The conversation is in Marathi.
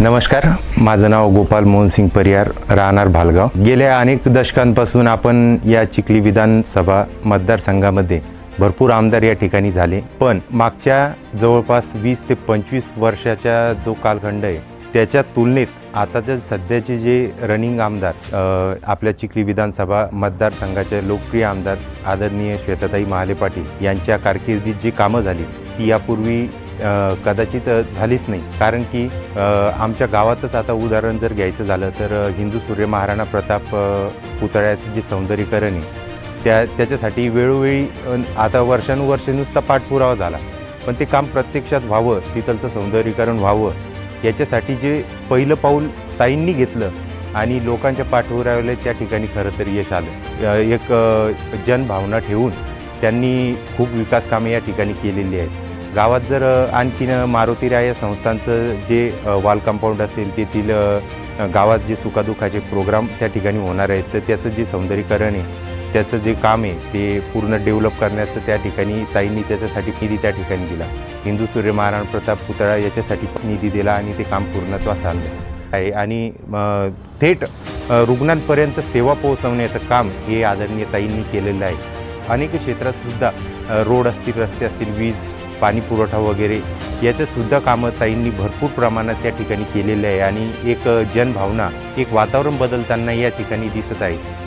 नमस्कार माझं नाव गोपाल मोहनसिंग परियार राहणार भालगाव. गेल्या अनेक दशकांपासून आपण या चिखली विधानसभा मतदारसंघामध्ये भरपूर आमदार या ठिकाणी झाले. पण मागच्या जवळपास वीस ते पंचवीस वर्षाचा जो कालखंड आहे त्याच्या तुलनेत आताच्या सध्याचे जे रनिंग आमदार आपल्या चिखली विधानसभा मतदारसंघाचे लोकप्रिय आमदार आदरणीय श्वेताताई महाले पाटील यांच्या कारकिर्दीत जी कामं झाली ती यापूर्वी कदाचित झालीच नाही. कारण की आमच्या गावातच आता उदाहरण जर घ्यायचं झालं तर हिंदू सूर्य महाराणा प्रताप पुतळ्याचं जे सौंदर्यीकरण आहे त्या त्याच्यासाठी वेळोवेळी आता वर्षानुवर्षे नुसता पाठपुरावा झाला. पण ते काम प्रत्यक्षात व्हावं तिथलचं सौंदर्यीकरण व्हावं याच्यासाठी जे पहिलं पाऊल ताईंनी घेतलं आणि लोकांच्या पाठपुराव्याला त्या ठिकाणी खरं तर यश आलं. एक जनभावना ठेवून त्यांनी खूप विकास कामे या ठिकाणी केलेली आहेत. गावात जर आणखीन मारुती राय या संस्थांचं जे वॉल कंपाऊंड असेल तेथील गावात जे सुखादुखाचे प्रोग्राम त्या ठिकाणी होणार आहेत तर त्याचं जे सौंदर्यीकरण आहे त्याचं जे काम आहे ते पूर्ण डेव्हलप करण्याचं त्या ठिकाणी ताईंनी त्याच्यासाठी निधी त्या ठिकाणी दिला. हिंदू सूर्य महाराणा प्रताप पुतळा याच्यासाठी निधी दिला आणि ते काम पूर्णत्वास आणलं आहे. आणि थेट रुग्णांपर्यंत सेवा पोहोचवण्याचं काम हे आदरणीय ताईंनी केलेलं आहे. अनेक क्षेत्रात सुद्धा रोड असतील रस्ते असतील वीज पाणी पुरवठा वगैरे याचं सुद्धा कामं ताईंनी भरपूर प्रमाणात त्या ठिकाणी केलेलं आहे. आणि एक जनभावना एक वातावरण बदलताना या ठिकाणी दिसत आहे.